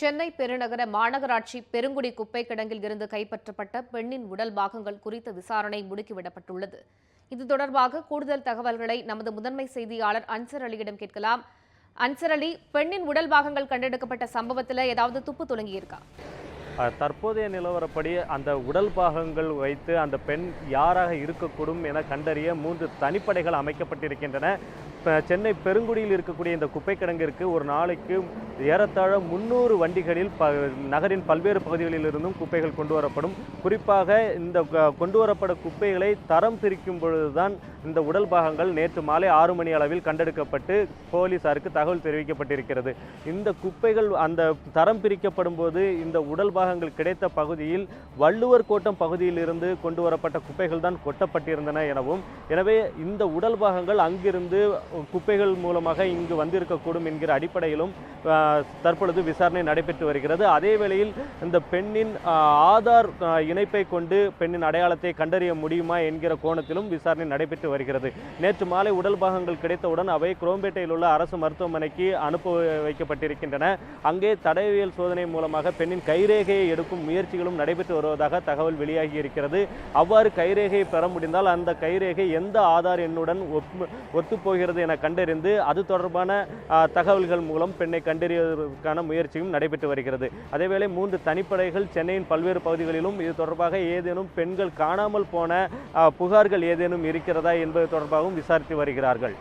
சென்னை பெருநகர மாநகராட்சி பெருங்குடி குப்பை கிடங்கில் இருந்து கைப்பற்றப்பட்ட பெண்ணின் உடல் பாகங்கள் குறித்த விசாரணை முடுக்கிவிடப்பட்டுள்ளது. இது தொடர்பாக கூடுதல் தகவல்களை நமது முதன்மை செய்தியாளர் அன்சர் அலியிடம் கேட்கலாம். அன்சர் அலி பெண்ணின் உடல் பாகங்கள் கண்டெடுக்கப்பட்ட சம்பவத்தில் ஏதாவது துப்பு துலங்கி தற்போதைய நிலவரப்படி அந்த உடல் பாகங்கள் வைத்து அந்த பெண் யாராக இருக்கக்கூடும் என கண்டறிய மூன்று தனிப்படைகள் அமைக்கப்பட்டிருக்கின்றன. இப்போ சென்னை பெருங்குடியில் இருக்கக்கூடிய இந்த குப்பை கிடங்கிற்கு ஒரு நாளைக்கு ஏறத்தாழ முன்னூறு வண்டிகளில் ப நகரின் பல்வேறு பகுதிகளிலிருந்தும் குப்பைகள் கொண்டு வரப்படும். குறிப்பாக இந்த கொண்டு வரப்பட குப்பைகளை தரம் பிரிக்கும் பொழுதுதான் இந்த உடல் பாகங்கள் நேற்று மாலை ஆறு மணி அளவில் கண்டெடுக்கப்பட்டு போலீசாருக்கு தகவல் தெரிவிக்கப்பட்டிருக்கிறது. இந்த குப்பைகள் அந்த தரம் பிரிக்கப்படும் போது இந்த உடல் பாகங்கள் கிடைத்த பகுதியில் வள்ளுவர் கோட்டம் பகுதியிலிருந்து கொண்டு வரப்பட்ட குப்பைகள் தான் கொட்டப்பட்டிருந்தன எனவும் எனவே இந்த உடல் பாகங்கள் அங்கிருந்து குப்பைகள் மூலமாக இங்கு வந்திருக்கக்கூடும் என்கிற அடிப்படையிலும் தற்பொழுது விசாரணை நடைபெற்று வருகிறது. அதே வேளையில் இந்த பெண்ணின் ஆதார் இணைப்பை கொண்டு பெண்ணின் அடையாளத்தை கண்டறிய முடியுமா என்கிற கோணத்திலும் விசாரணை நடைபெற்று வருகிறது. நேற்று மாலை உடல் பாகங்கள் கிடைத்தவுடன் அவை குரோம்பேட்டையில் உள்ள அரசு மருத்துவமனைக்கு அனுப்ப வைக்கப்பட்டிருக்கின்றன. அங்கே தடயவியல் சோதனை மூலமாக பெண்ணின் கைரேகையை எடுக்கும் முயற்சிகளும் நடைபெற்று வருவதாக தகவல் வெளியாகி இருக்கிறது. அவ்வாறு கைரேகையை பெற முடிந்தால் அந்த கைரேகை எந்த ஆதார் எண்ணுடன் ஒப்பு ஒத்துப்போகிறது என கண்டறிந்து அது தொடர்பான தகவல்கள் மூலம் பெண்ணை கண்டறிவதற்கான முயற்சியும் நடைபெற்று வருகிறது. அதேவேளை மூன்று தனிப்படைகள் சென்னையின் பல்வேறு பகுதிகளிலும் இது தொடர்பாக ஏதேனும் பெண்கள் காணாமல் போன புகார்கள் ஏதேனும் இருக்கிறதா என்பது தொடர்பாகவும் விசாரித்து வருகிறார்கள்.